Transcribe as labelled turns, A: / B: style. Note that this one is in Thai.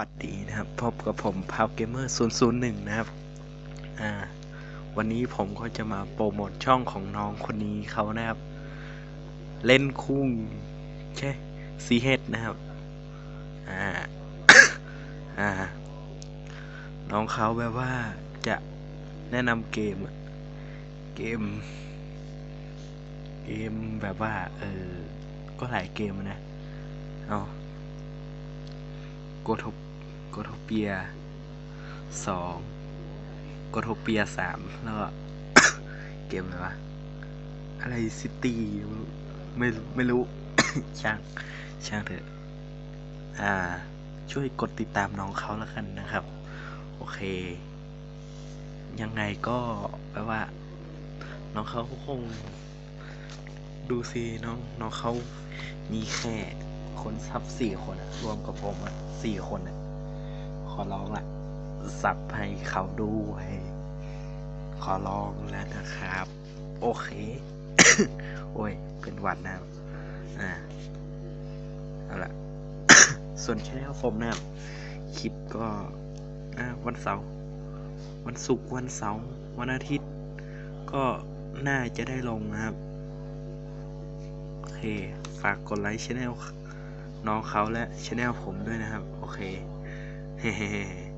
A: วัสดีนะครับ พบกับผมพาวเกมเมอร์001 นะครับ อ่า วันนี้ผมก็จะมาโปรโมทช่องของน้องคนนี้เขานะครับ เล่นคุ้งใช่ซีเฮดนะครับ อ่า อ่า น้องเขาแบบว่าจะแนะนำเกม เกม เกมแบบว่า เออ ก็หลายเกมนะ เอาโกโทโกโทเปียสองโกโทเปียสามแล้วก็เกมอะไรวะ อะไรซิตี้ไม่ไม่รู้ ช่าง ช่างเถอะ อ่า ช่วยกดติดตามน้องเขาแล้วกันนะครับ โอเค ยังไงก็แปลว่า น้องเขาคง ดูสิน้องน้องเขามีแค่คนซับสี่คนอะรวมกับผมอะสี่คนอะ อร้องละสับให้เขาด้วย ขอร้องแล้วนะครับ โอเค โอ้ย เป็นหวัดนะอ่าเอาละส่วนช่องผมนะคลิปก็วันเสาร์วันศุกร์วันเสาร์วันอาทิตย์ ก็น่าจะได้ลงนะครับโอเค ฝากกดไลค์ช anel น้องเขาและช anel ผมด้วยนะครับ โอเค 嘿嘿嘿